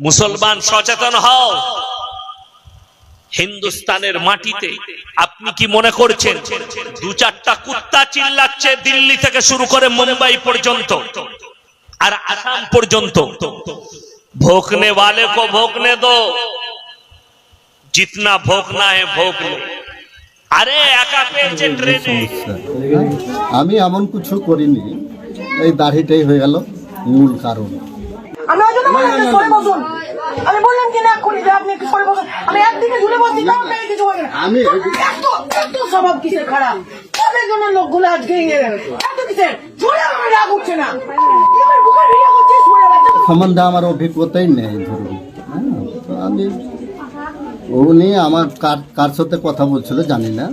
মুসলমান সচেতন হও হিন্দুস্তানের মাটিতে আপনি কি মনে করছেন দু চারটা কুত্তা চিল্লাচ্ছে দিল্লি থেকে শুরু করে মুম্বাই পর্যন্ত আর আসাম পর্যন্ত ভোকনে वाले को भोकने दो जितना भोकना है भोक लो আরে একা পেয়েছে ট্রেনে সমস্যা আমি এমন কিছু করিনি এই দাড়িটাই হয়ে গেল মূল কারণ আমি ওই জন্য বললাম সরে বসুন। আমি বললাম এক্ষুনি যে আপনি একটু সরে বসুন। আমি একদিকে ঝুলে বসছি তাও কিছু না। আমি এত এত স্বভাব কিসের খারাপ? তাদের জন্য লোকগুলো আজকে ইয়ে এত কিসের? ঝুলে আমার রাগ উঠছে না। এবার বুকের ভিডিও করছে সম্বন্ধে আমার অভিজ্ঞতাই নেই ধরুন। হ্যাঁ, তো আমি নিয়ে আমার কার কার সাথে কথা বলছিল জানি না।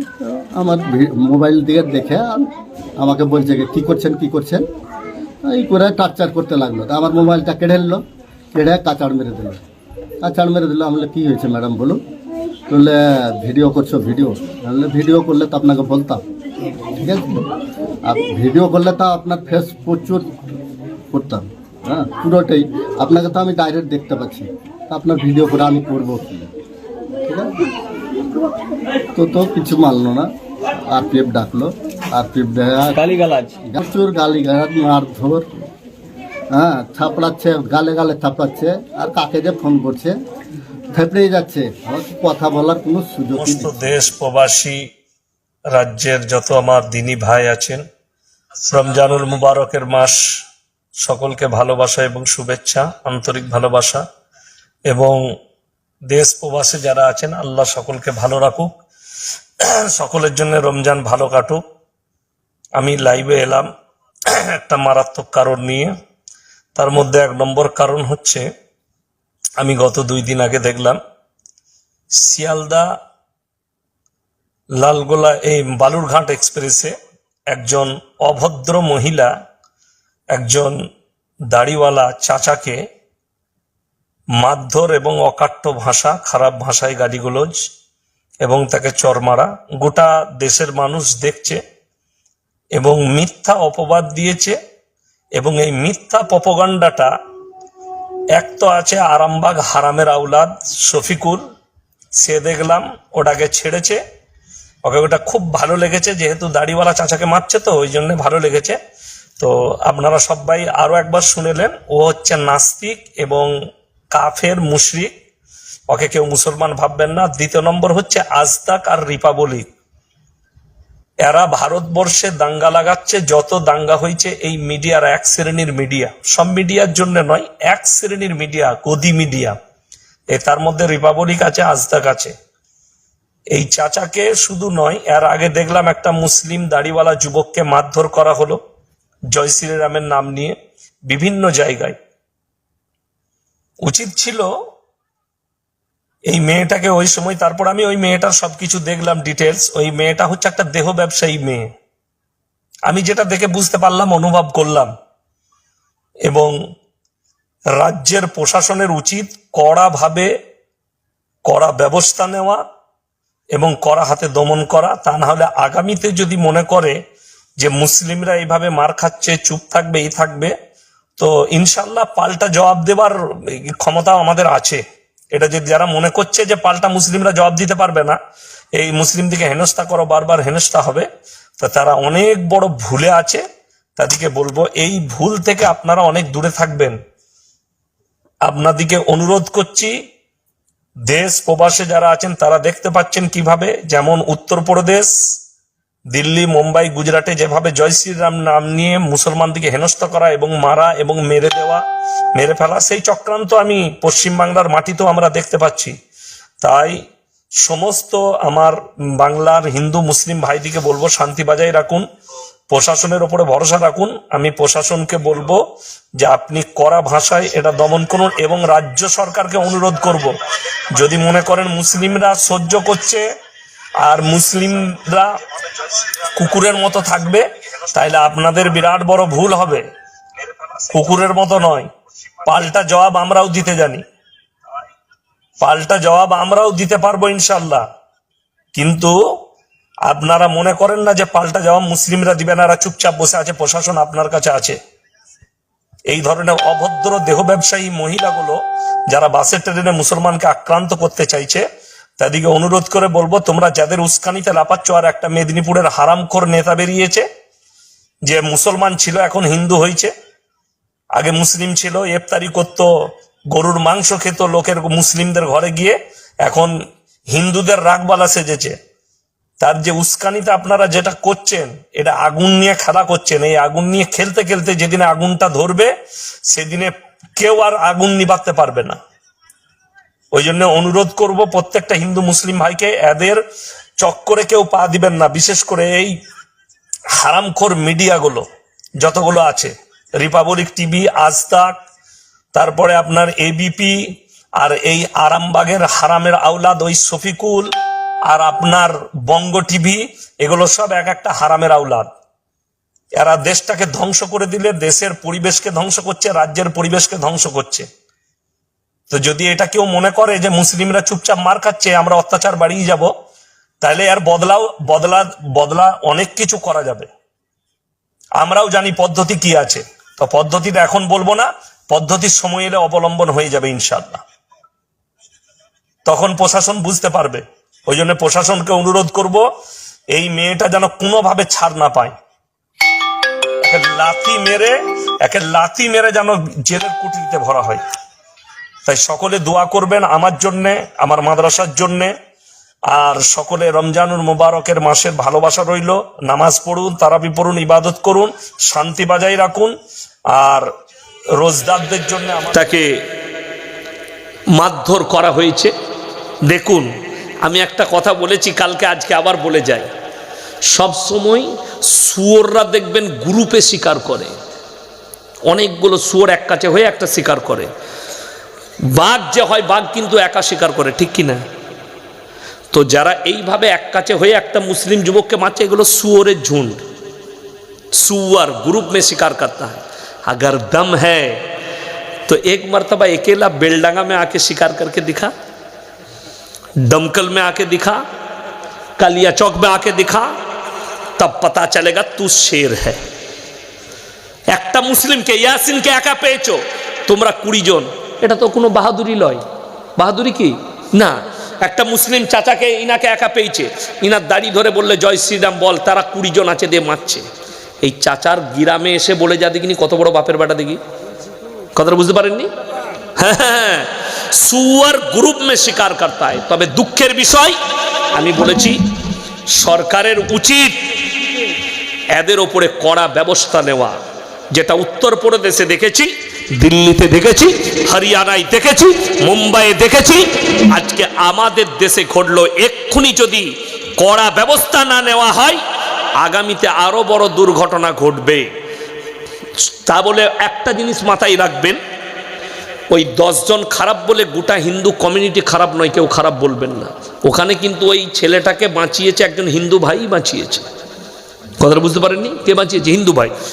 আমার মোবাইল দিয়ে দেখে আম- আমাকে বলছে কী করছেন কী করছেন? এই করে টার্চার করতে লাগল। তা আমার মোবাইলটা কেড়ে নিলো, কেড়ে কাচাড় মেরে দিল। কাচাড় মেরে দিল আমলে কী হয়েছে ম্যাডাম, বলুন? বললে, ভিডিও করছ, ভিডিও। আমি ভিডিও করলে তো আপনাকে বলতাম। ঠিক আছে? আর ভিডিও করলে তো আপনার ফেস প্রচুর করতাম। হ্যাঁ পুরোটাই। আপনাকে তো আমি ডাইরেক্ট দেখতে পাচ্ছি। আপনার ভিডিও করে আমি করব কি? ঠিক আছে? তো তো কিছু মানলো না। আর পি এফ ডাকলো? আর পি এফ গালিগালাজ। প্রচুর গালি গালাজ মারধর হ্যাঁ থাপড়াচ্ছে গালে গালে থাপড়াচ্ছে। আর কাকে যে ফোন করছে থেপড়েই যাচ্ছে। কথা বলার কোনো সমস্ত দেশ প্রবাসী রাজ্যের যত আমার দিনী ভাই আছেন রমজানুল মুবারকের মাস সকলকে ভালোবাসা এবং শুভেচ্ছা আন্তরিক ভালোবাসা। এবং দেশ প্রবাসে যারা আছেন আল্লাহ সকলকে ভালো রাখুক। সকলের জন্য রমজান ভালো কাটুক। আমি লাইভে এলাম একটা মারাত্মক কারণ নিয়ে। তার মধ্যে এক নম্বর কারণ হচ্ছে, আমি গত দুই দিন আগে দেখলাম, শিয়ালদা লালগোলা এই বালুরঘাট এক্সপ্রেসে একজন অভদ্র মহিলা, একজন দাড়িওয়ালা চাচাকে মারধর এবং অকাট্য ভাষা, খারাপ ভাষায় গালিগুলোজ এবং তাকে চর মারা গোটা দেশের মানুষ দেখছে এবং মিথ্যা অপবাদ দিয়েছে এবং এই মিথ্যা পপগান্ডাটা এক তো আছে আরামবাগ হারামের আউলাদ শফিকুল, সে দেখলাম ওটাকে ছেড়েছে। ওকে ওটা খুব ভালো লেগেছে, যেহেতু দাড়িওয়ালা চাচাকে মারছে তো, ওই জন্য ভালো লেগেছে। তো আপনারা সবাই আরও একবার শুনেলেন, ও হচ্ছে নাস্তিক এবং কাফের মুশরিক। ওকে কেউ মুসলমান ভাববেন না। দ্বিতীয় নম্বর হচ্ছে আজতাক আর রিপাবলিক। এরা ভারতবর্ষে দাঙ্গা লাগাচ্ছে, যত দাঙ্গা হয়েছে এই মিডিয়ার এক শ্রেণির মিডিয়া। সব মিডিয়ার জন্য নয়, এক শ্রেণির মিডিয়া, গদি মিডিয়া। এ তার মধ্যে রিপাবলিক আছে, আজতাক আছে। এই চাচাকে শুধু নয়, এর আগে দেখলাম একটা মুসলিম দাড়িওয়ালা যুবককে মারধর করা হলো, জয় শ্রীরামের নাম নিয়ে, বিভিন্ন জায়গায়। উচিত ছিল এই মেয়েটাকে ওই সময়, তারপর আমি ওই মেয়েটার সবকিছু দেখলাম ডিটেলস ওই মেয়েটা হচ্ছে একটা দেহ ব্যবসায়ী মেয়ে। আমি যেটা দেখে বুঝতে পারলাম, অনুভব করলাম। এবং রাজ্যের প্রশাসনের উচিত কড়াভাবে কড়া ব্যবস্থা নেওয়া এবং কড়া হাতে দমন করা। তা না হলে আগামীতে যদি মনে করে যে মুসলিমরা এইভাবে মার খাচ্ছে, চুপ থাকবে, এই থাকবে, তো ইনশাল্লাহ পাল্টা জবাব দেবার ক্ষমতা আমাদের আছে। এটা যদি যারা মনে করছে যে পাল্টা মুসলিমরা জবাব দিতে পারবে না, এই মুসলিম দিকে হেনস্থা করো, বারবার হেনস্থা হবে। তো তারা অনেক বড় ভুলে আছে। তাদেরকে বলব, এই ভুল থেকে আপনারা অনেক দূরে থাকবেন। আপনাদিকে অনুরোধ করছি, দেশ প্রবাসে যারা আছেন তারা দেখতে পাচ্ছেন কীভাবে, যেমন উত্তরপ্রদেশ দিল্লি, মুম্বাই, গুজরাটে যেভাবে জয় শ্রীরাম নাম নিয়ে মুসলমানদিকে হেনস্থ করা এবং মারা এবং মেরে দেওয়া, মেরে ফেলা, সেই চক্রান্ত আমি পশ্চিমবাংলার মাটিতেও আমরা দেখতে পাচ্ছি। তাই সমস্ত আমার বাংলার হিন্দু, মুসলিম ভাইদিকে বলব, শান্তি বজায় রাখুন, প্রশাসনের ওপরে ভরসা রাখুন। আমি প্রশাসনকে বলব যে আপনি কড়া ভাষায় এটা দমন করুন এবং রাজ্য সরকারকে অনুরোধ করব। যদি মনে করেন মুসলিমরা সহ্য করছে আর মুসলিমরা কুকুরের মতো থাকবে, তাইলে আপনাদের বিরাট বড় ভুল হবে। কুকুরের মতো নয়। পাল্টা জবাব আমরাও দিতে জানি। পাল্টা জবাব আমরাও দিতে পারব ইনশাল্লাহ কিন্তু আপনারা মনে করেন না যে পাল্টা জবাব মুসলিমরা দিবেন এরা চুপচাপ বসে আছে, প্রশাসন আপনার কাছে আছে। এই ধরনের অভদ্র দেহ ব্যবসায়ী মহিলাগুলো যারা বাসে ট্রেনে মুসলমানকে আক্রান্ত করতে চাইছে তাদেরকে অনুরোধ করে বলব, তোমরা যাদের উস্কানিতে লাপাচ্ছ আর একটা মেদিনীপুরের হারামখোর নেতা বেরিয়েছে, যে মুসলমান ছিল, এখন হিন্দু হয়েছে, আগে মুসলিম ছিল, ইফতারি করতো, গরুর মাংস খেত, লোকের মুসলিমদের ঘরে গিয়ে এখন হিন্দুদের রাগবালা সেজেছে। তার যে উস্কানিতে আপনারা যেটা করছেন, এটা আগুন নিয়ে খেলা করছেন, এই আগুন নিয়ে খেলতে খেলতে যেদিনে আগুনটা ধরবে, সেদিনে কেউ আর আগুন নিবাতে পারবে না। ওই জন্য অনুরোধ করব প্রত্যেকটা হিন্দু মুসলিম ভাইকে এদের চক্করে কেউ পা দিবেন না। বিশেষ করে এই হারামখোর মিডিয়াগুলো, যতগুলো আছে। রিপাবলিক টিভি, আজতাক, তারপরে আপনার এবিপি আর এই আরামবাগের হারামের আওলাদ ওই শফিকুল আর আপনার বঙ্গ টিভি, এগুলো সব এক একটা হারামের আওলাদ। এরা দেশটাকে ধ্বংস করে দিলে, দেশের পরিবেশকে ধ্বংস করছে, রাজ্যের পরিবেশকে ধ্বংস করছে। তো যদি এটা কেউ মনে করে যে মুসলিমরা চুপচাপ মার খাচ্ছে, আমরা অত্যাচার বাড়িয়ে যাব, তাহলে আর বদলাও, বদলা বদলা অনেক কিছু করা যাবে। আমরাও জানি পদ্ধতি কি আছে। তো পদ্ধতিটা এখন বলব না, পদ্ধতির সময় এলে অবলম্বন হয়ে যাবে ইনশাল্লাহ তখন প্রশাসন বুঝতে পারবে। ওই জন্য প্রশাসনকে অনুরোধ করব, এই মেয়েটা যেন কোনোভাবে ছাড় না পায়। লাথি মেরে, একে লাথি মেরে যেন জেলের কুটিতে ভরা হয়। তাই সকলে দোয়া করবেন আমার জন্যে, আমার মাদ্রাসার জন্যে। আর সকলে রমজানুর মোবারকের মাসের ভালোবাসা রইল। নামাজ পড়ুন, তারাবি পড়ুন, ইবাদত করুন, শান্তি বজায় রাখুন। আর রোজদারদের জন্য তাকে মারধর করা হয়েছে। দেখুন, আমি একটা কথা বলেছি, কালকে আজকে আবার বলে যাই। সব সময় শুয়োররা দেখবেন গ্রুপে শিকার করে। অনেকগুলো শুয়োর এক কাছে হয়ে একটা শিকার করে। বাঘ যে হয় বাঘ কিন্তু একা শিকার করে ঠিক কিনা তো যারা এইভাবে এক কাছে হয়ে একটা মুসলিম যুবককে মারছে এগুলো সুয়রের ঝুন্ড सुअर ग्रुप में शिकार करता है अगर दम है तो एक मरतबा अकेला बेलडांगा में आके शिकार करके दिखा दमकल में आके दिखा कालिया चौक में आके दिखा तब पता चलेगा तू शेर है একটা মুসলিমকে ইয়াসিনকে একা পেয়েছো তোমরা কুড়ি জন এটা তো কোনো বাহাদুরি লয়। বাহাদুরি কি? না। একটা মুসলিম চাচাকে ইনাকে একা পেয়েছে। ইনার দাড়ি ধরে বললে, জয় শ্রীরাম, বল, তারা কুড়ি জন আছে দিয়ে মারছে। এই চাচার গিরামে এসে বলে, যা দেখিনি, কত বড় বাপের বেটা দেখি। কথাটা বুঝতে পারেননি? হ্যাঁ হ্যাঁ সুয়ার গ্রুপ মে শিকার করতা হয় তবে দুঃখের বিষয়, আমি বলেছি, সরকারের উচিত এদের ওপরে কড়া ব্যবস্থা নেওয়া। যেটা উত্তরপ্রদেশে দেখেছি দিল্লিতে দেখেছি, হরিয়ানায় দেখেছি, মুম্বাইয়ে দেখেছি। আজকে আমাদের দেশে ঘটলো, এক্ষুনি যদি কড়া ব্যবস্থা না নেওয়া হয়, আগামীতে আরও বড় দুর্ঘটনা ঘটবে। তা বলে একটা জিনিস মাথায় রাখবেন, ওই দশজন খারাপ বলে গোটা হিন্দু কমিউনিটি খারাপ নয়, কেউ খারাপ বলবেন না। ওখানে কিন্তু ওই ছেলেটাকে বাঁচিয়েছে, একজন হিন্দু ভাই বাঁচিয়েছে। কথাটা বুঝতে পারেননি? কে বাঁচিয়েছে? হিন্দু ভাই।